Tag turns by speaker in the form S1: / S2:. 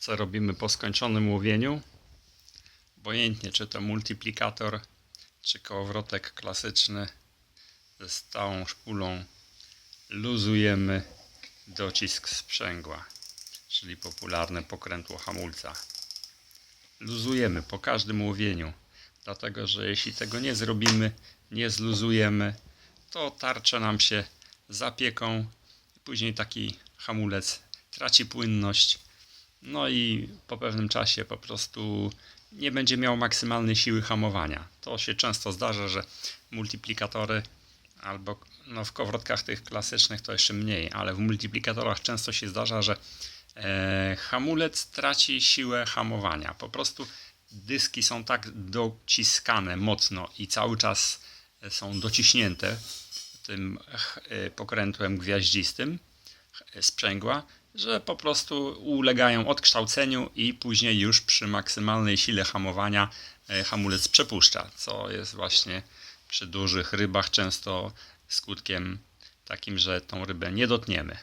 S1: co robimy po skończonym łowieniu. Obojętnie, czy to multiplikator, czy kołowrotek klasyczny ze stałą szpulą, luzujemy docisk sprzęgła, czyli popularne pokrętło hamulca. Luzujemy po każdym łowieniu, dlatego że jeśli tego nie zrobimy, nie zluzujemy, to tarcze nam się zapieką, później taki hamulec traci płynność, no i po pewnym czasie po prostu nie będzie miał maksymalnej siły hamowania. To się często zdarza, że multiplikatory albo no w kowrotkach tych klasycznych to jeszcze mniej, ale w multiplikatorach często się zdarza, że e, hamulec traci siłę hamowania. Po prostu dyski są tak dociskane mocno i cały czas są dociśnięte tym e, pokrętłem gwiaździstym e, sprzęgła, że po prostu ulegają odkształceniu i później już przy maksymalnej sile hamowania e, hamulec przepuszcza, co jest właśnie przy dużych rybach często skutkiem takim, że tą rybę nie dotniemy.